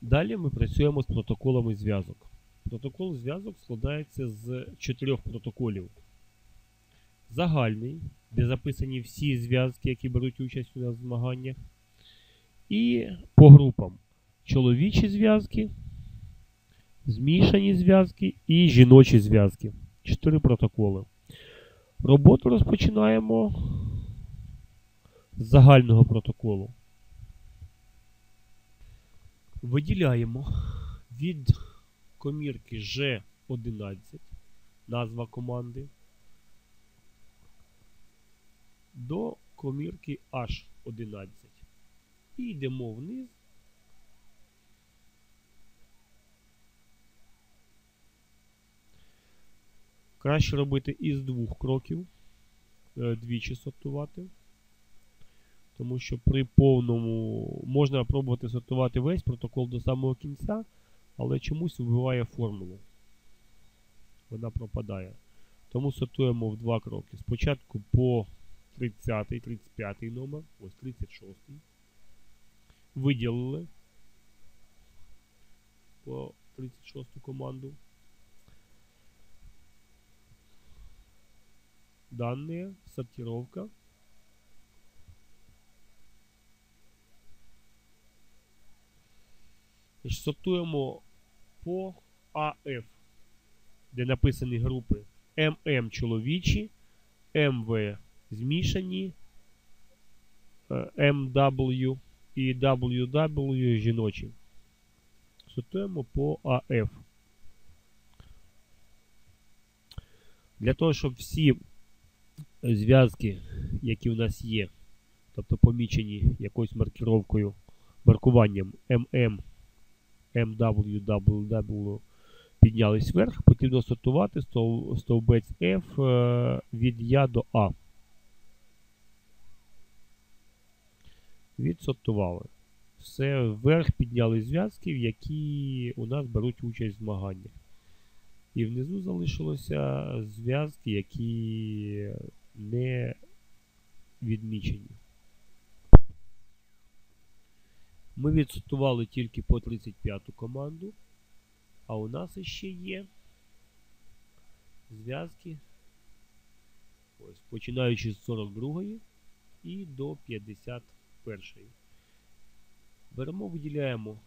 Далі ми працюємо з протоколами зв'язок. Протокол зв'язок складається з чотирьох протоколів. Загальний, де записані всі зв'язки, які беруть участь у нас в змаганнях. І по групам чоловічі зв'язки, змішані зв'язки і жіночі зв'язки. Чотири протоколи. Роботу розпочинаємо з загального протоколу. Виділяємо від комірки G11 назва команди до комірки H11. І йдемо вниз. Краще робити із двох кроків, е, двічі сортувати. Тому що при повному можна пробувати сортувати весь протокол до самого кінця, але чомусь вбиває формулу. Вона пропадає. Тому сортуємо в два кроки. Спочатку по 30, 35 номер, ось 36. Виділили по 36 команду. Данные, сортировка. Значить, Сортуємо по АФ, де написані групи ММ чоловічі, МВ змішані, е, МW і WW жіночі. Сортуємо по АФ. Для того, щоб всі зв'язки, які у нас є, тобто помічені якоюсь маркіровкою, маркуванням MM, MW, піднялись вверх, потрібно сортувати стов, стовбець F е, від Я до А. Відсортували. Все вверх підняли зв'язки, які у нас беруть участь в змаганнях. І внизу залишилося зв'язки, які не відмічені. Ми відсортували тільки по 35-ту команду, а у нас ще є зв'язки, ось, починаючи з 42-ї і до 51-ї. Беремо, виділяємо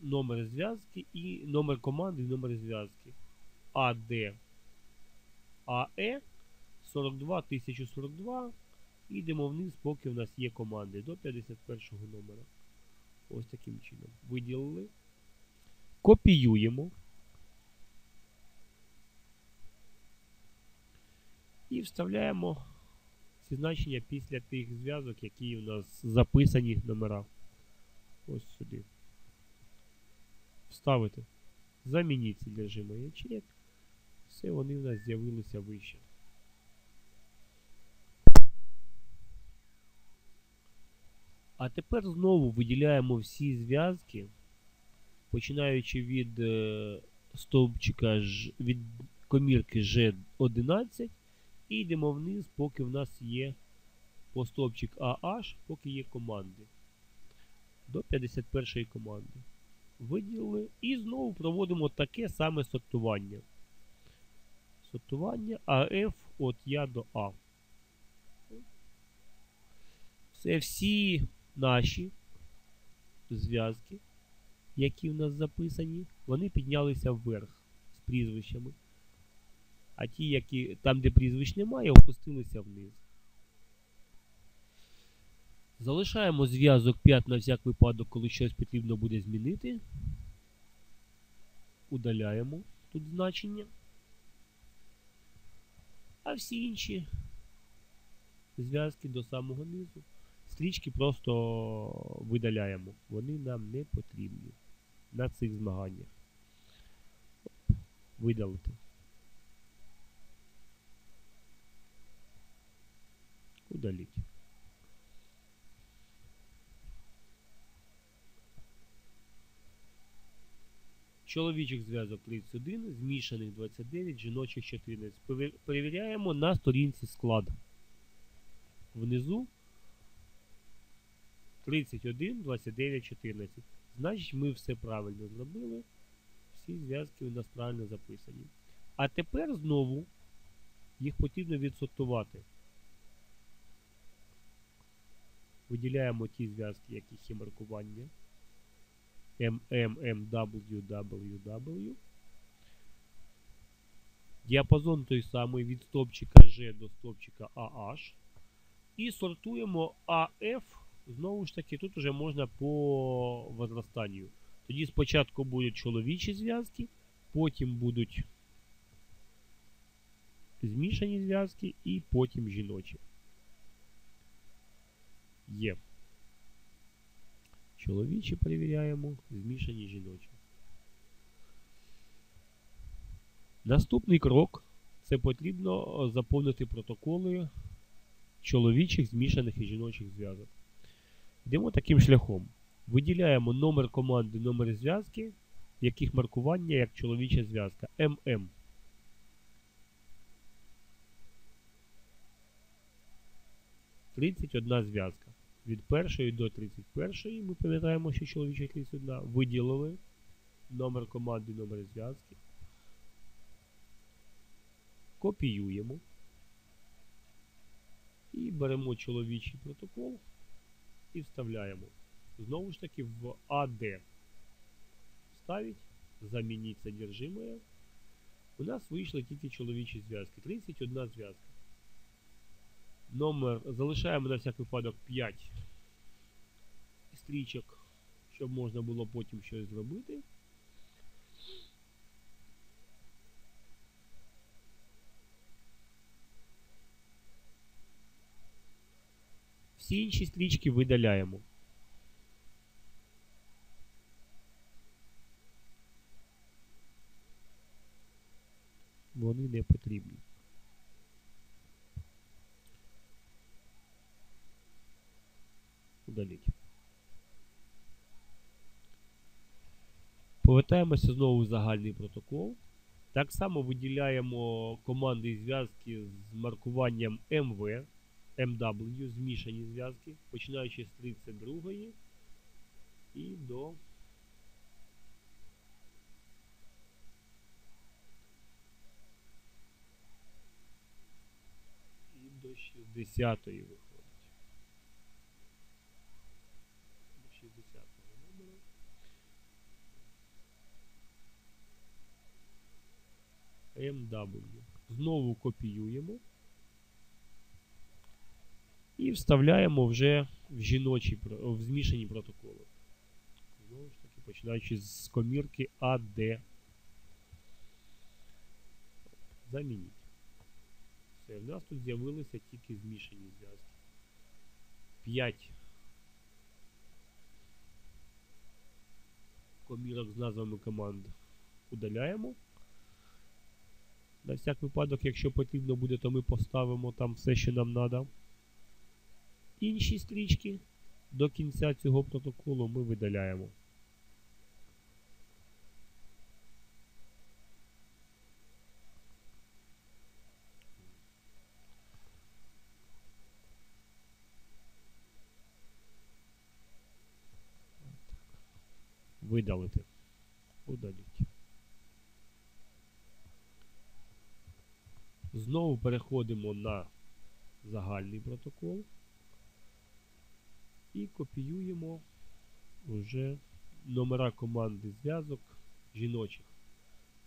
номер зв'язки і номер команди і номер зв'язки. АД АЕ 42 1042 і йдемо вниз, поки в нас є команди до 51 номера. Ось таким чином. Виділили. Копіюємо. І вставляємо ці значення після тих зв'язок, які у нас записані номера. Ось сюди. Вставити. Замініть содержимое ячеек. Все, вони в нас з'явилися вище. А тепер знову виділяємо всі зв'язки, починаючи від е, стовпчика від комірки G11 і йдемо вниз, поки в нас є по стовпчик AH, поки є команди. До 51 команди. Виділили і знову проводимо таке саме сортування. Сортування AF від Я до А. Це всі наші зв'язки, які в нас записані, вони піднялися вверх з прізвищами. А ті, які там, де прізвищ немає, опустилися вниз. Залишаємо зв'язок 5 на всяк випадок, коли щось потрібно буде змінити. Удаляємо тут значення. А всі інші зв'язки до самого низу. Стрічки просто видаляємо. Вони нам не потрібні на цих змаганнях. Видалити. Удаліть. Чоловічих зв'язок 31, змішаних 29, жіночих 14. Перевіряємо на сторінці склад. Внизу 31, 29, 14. Значить, ми все правильно зробили. Всі зв'язки у нас правильно записані. А тепер знову їх потрібно відсортувати. Виділяємо ті зв'язки, яких є маркування. MMMWWW. Діапазон той самий від стопчика G до стопчика AH. І сортуємо AF. Знову ж таки, тут вже можна по возрастанню. Тоді спочатку будуть чоловічі зв'язки, потім будуть змішані зв'язки і потім жіночі. Є. Чоловічі перевіряємо, змішані жіночі. Наступний крок це потрібно заповнити протоколи чоловічих, змішаних і жіночих зв'язок. Йдемо таким шляхом. Виділяємо номер команди, номер зв'язки, яких маркування як чоловіча зв'язка ММ. Тридцять одна зв'язка. Від першої до 31 ми пам'ятаємо, що чоловіча 31. Виділили номер команди, номер зв'язки. Копіюємо. І беремо чоловічий протокол і вставляємо. Знову ж таки в AD. Вставить, замініть содержимое. У нас вийшли тільки чоловічі зв'язки. 31 зв'язка. Номер залишаємо на всяк випадок 5 стрічок, щоб можна було потім щось зробити. Всі інші стрічки видаляємо. Вони не потрібні. Удаліть. Повертаємося знову в загальний протокол. Так само виділяємо команди зв'язки з маркуванням MV, MW, змішані зв'язки, починаючи з 32 і до і до 60-ї виходить. До 60-го номера. MW. Знову копіюємо. І вставляємо вже в жіночі, в змішані протоколи. Знову ж таки, починаючи з комірки AD. Замініть. Все, в нас тут з'явилися тільки змішані зв'язки. 5 комірок з назвами команд удаляємо. На всяк випадок, якщо потрібно буде, то ми поставимо там все, що нам треба. Інші стрічки до кінця цього протоколу ми видаляємо. Видалити. Удаліть. Знову переходимо на загальний протокол і копіюємо вже номера команди зв'язок жіночих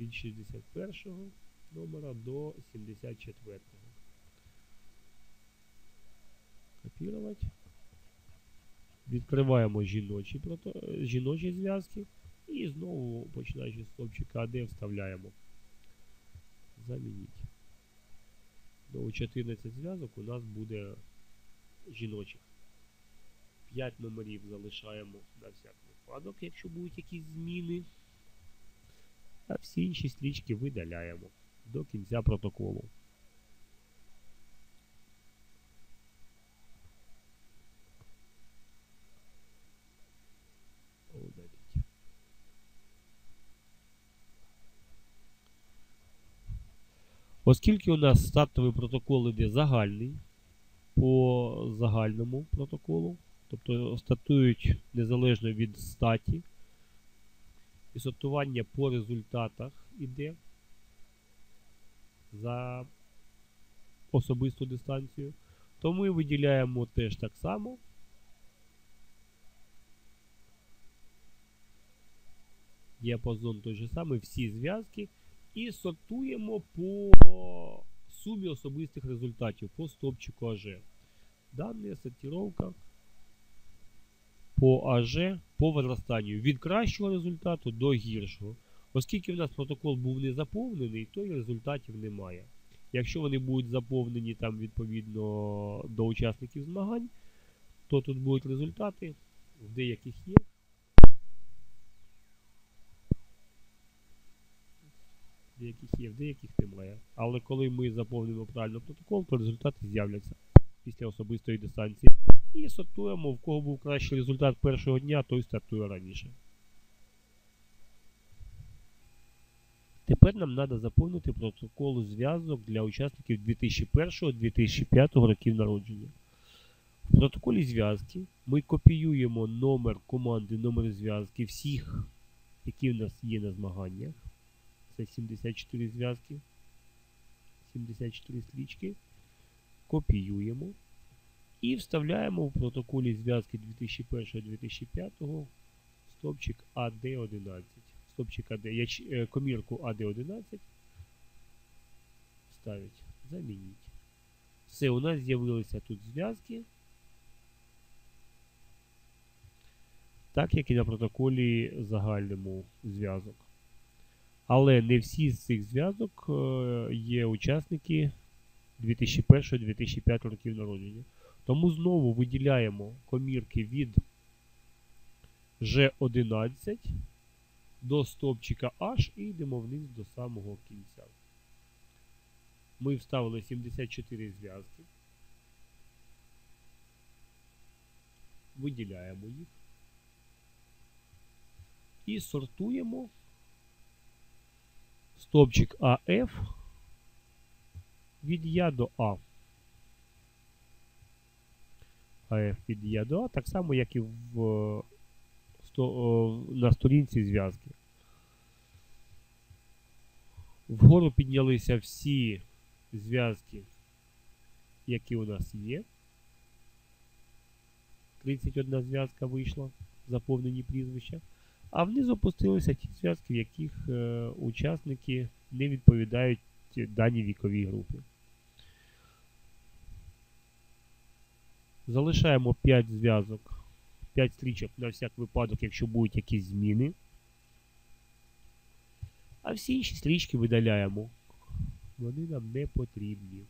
від 61 номера до 74. -го. Копірувати. Відкриваємо жіночі, прото... жіночі зв'язки і знову, починаючи з стовпчика AD, вставляємо. Замініть. До 14 зв'язок у нас буде жіночих. 5 номерів залишаємо на всяк випадок, якщо будуть якісь зміни. А всі інші стрічки видаляємо до кінця протоколу. Оскільки у нас стартовий протокол іде загальний по загальному протоколу, тобто статують незалежно від статі. І сортування по результатах іде за особисту дистанцію. То ми виділяємо теж так само. Діапазон той же самий, всі зв'язки. І сортуємо по сумі особистих результатів по стопчику АЖ. Дані сортировка по АЖ по возрастанню від кращого результату до гіршого. Оскільки в нас протокол був не заповнений, то і результатів немає. Якщо вони будуть заповнені там відповідно до учасників змагань, то тут будуть результати, в деяких є. В деяких є, в деяких немає. Але коли ми заповнимо правильно протокол, то результати з'являться після особистої дистанції. І сортуємо, в кого був кращий результат першого дня, той стартує раніше. Тепер нам треба заповнити протокол зв'язок для учасників 2001-2005 років народження. В протоколі зв'язки ми копіюємо номер команди, номер зв'язки всіх, які в нас є на змаганнях. Це 74 зв'язки, 74 стрічки. Копіюємо і вставляємо в протоколі зв'язки 2001-2005 стопчик AD11 стопчик яч, е, комірку АД11 ставить, замініть. Все, у нас з'явилися тут зв'язки. Так як і на протоколі загальному зв'язок. Але не всі з цих зв'язок е, є учасники 2001-2005 років народження. Тому знову виділяємо комірки від G11 до стовпчика H і йдемо вниз до самого кінця. Ми вставили 74 зв'язки. Виділяємо їх. І сортуємо стовпчик АФ від Я до А. АФ від Я до так само, як і в на сторінці зв'язки. Вгору піднялися всі зв'язки, які у нас є. 31 зв'язка вийшла, заповнені прізвища. А вниз опустилися ті зв'язки, в яких е, учасники не відповідають даній віковій групі. Залишаємо 5 зв'язок 5 стрічок на всяк випадок, якщо будуть якісь зміни. А всі інші стрічки видаляємо. Вони нам не потрібні.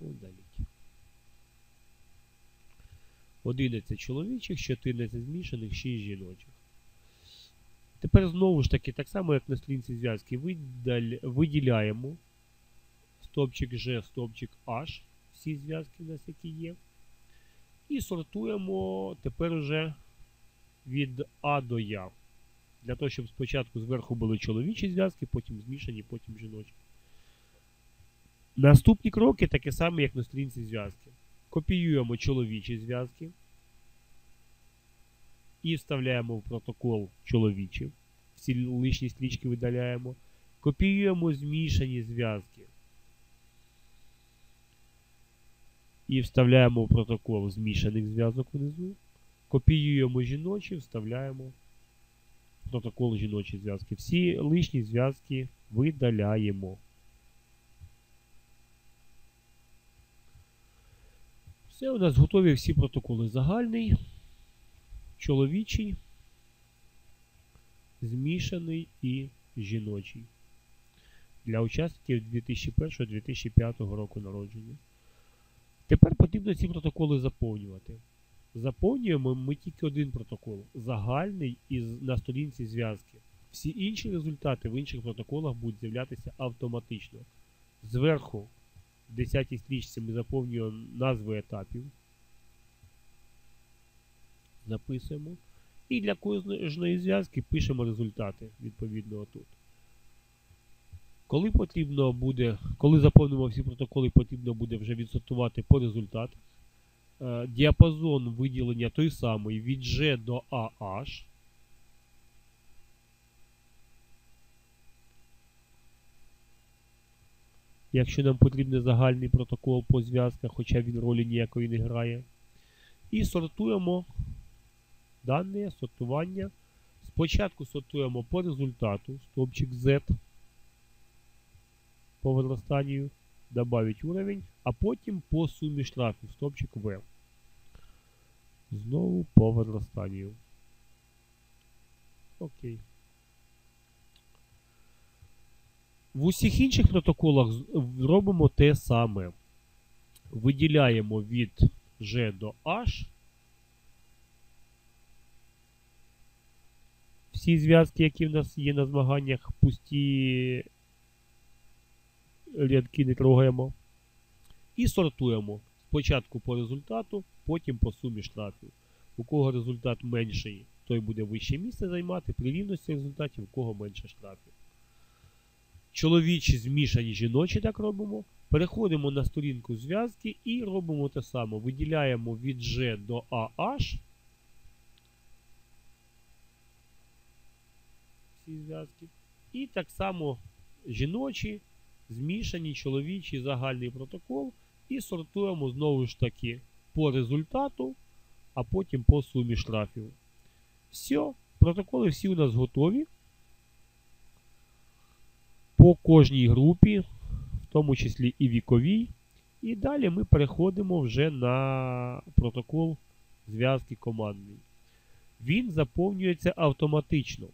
Удаліть. 11 чоловічих, 14 змішаних, 6 жіночих. Тепер знову ж таки, так само, як на сторінці зв'язки, виділяємо стопчик G, стопчик H, всі зв'язки у нас які є. І сортуємо тепер уже від А до Я. Для того, щоб спочатку зверху були чоловічі зв'язки, потім змішані, потім жіночі. Наступні кроки такі самі, як на сторінці зв'язки. Копіюємо чоловічі зв'язки і вставляємо в протокол чоловічі. Всі лишні стрічки видаляємо. Копіюємо змішані зв'язки. І вставляємо в протокол змішаних зв'язок внизу. Копіюємо жіночі, вставляємо в протокол жіночі зв'язки. Всі лишні зв'язки видаляємо. Все, у нас готові всі протоколи загальний чоловічий, змішаний і жіночий для учасників 2001-2005 року народження. Тепер потрібно ці протоколи заповнювати. Заповнюємо ми тільки один протокол загальний із на сторінці зв'язки. Всі інші результати в інших протоколах будуть з'являтися автоматично. Зверху, в 10 стрічці, ми заповнюємо назви етапів записуємо. І для кожної зв'язки пишемо результати відповідно тут. Коли потрібно буде, коли заповнимо всі протоколи, потрібно буде вже відсортувати по результатах. Е, Діапазон виділення той самий від G до AH. Якщо нам потрібен загальний протокол по зв'язках, хоча він ролі ніякої не грає. І сортуємо дані, сортування. Спочатку сортуємо по результату стовпчик Z по возрастанию, добавить уровень, а потім по сумі штрафів стовпчик V. Знову по возрастанию. Окей. В усіх інших протоколах робимо те саме. Виділяємо від G до H всі зв'язки, які в нас є на змаганнях, пусті рядки не трогаємо. І сортуємо. Спочатку по результату, потім по сумі штрафів. У кого результат менший, той буде вище місце займати. При рівності результатів, у кого менше штрафів. Чоловічі змішані жіночі так робимо. Переходимо на сторінку зв'язки і робимо те саме. Виділяємо від G до AH. Всі зв'язки. І так само жіночі, змішані, чоловічі, загальний протокол. І сортуємо знову ж таки по результату, а потім по сумі штрафів. Все, протоколи всі у нас готові. По кожній групі, в тому числі і віковій. І далі ми переходимо вже на протокол зв'язки командний. Він заповнюється автоматично.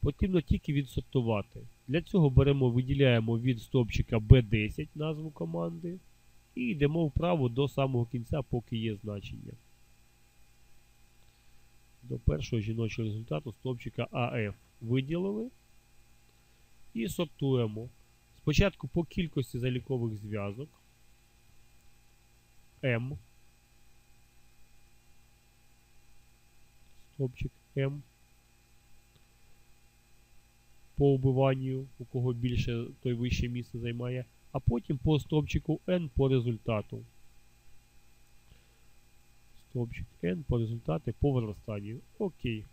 Потрібно тільки відсортувати. Для цього беремо, виділяємо від стовпчика B10 назву команди і йдемо вправо до самого кінця, поки є значення. До першого жіночого результату стовпчика AF виділили і сортуємо. Спочатку по кількості залікових зв'язок М. Стопчик М. По вбиванню, у кого більше, той вище місце займає, а потім по стовпчику N по результату. Стовпчик N по результати по возрастанню. Окей.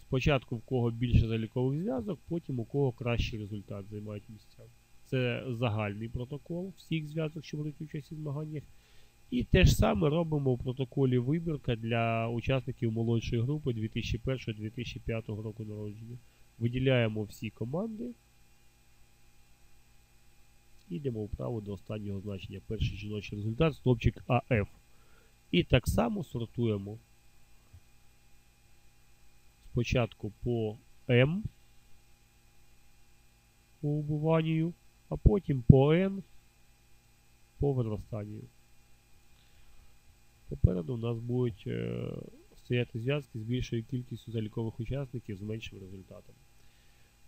Спочатку в кого більше залікових зв'язок, потім у кого кращий результат займають місця. Це загальний протокол всіх зв'язок, що беруть участь у змаганнях. І те ж саме робимо в протоколі вибірка для учасників молодшої групи 2001-2005 року народження. Виділяємо всі команди. І йдемо вправо до останнього значення. Перший жіночий результат стовпчик АФ. І так само сортуємо спочатку по М по убуванню, а потім по N по возрастанню. Попереду у нас будуть е, стояти зв'язки з більшою кількістю залікових учасників з меншим результатом.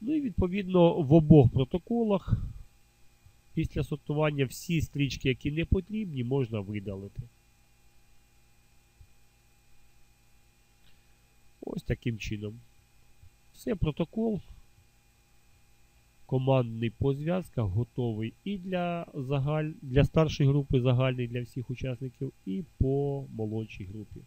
Ну і відповідно в обох протоколах після сортування всі стрічки, які не потрібні, можна видалити. Ось таким чином. Все, протокол командний по зв'язках готовий і для загаль... для старшої групи загальний для всіх учасників, і по молодшій групі.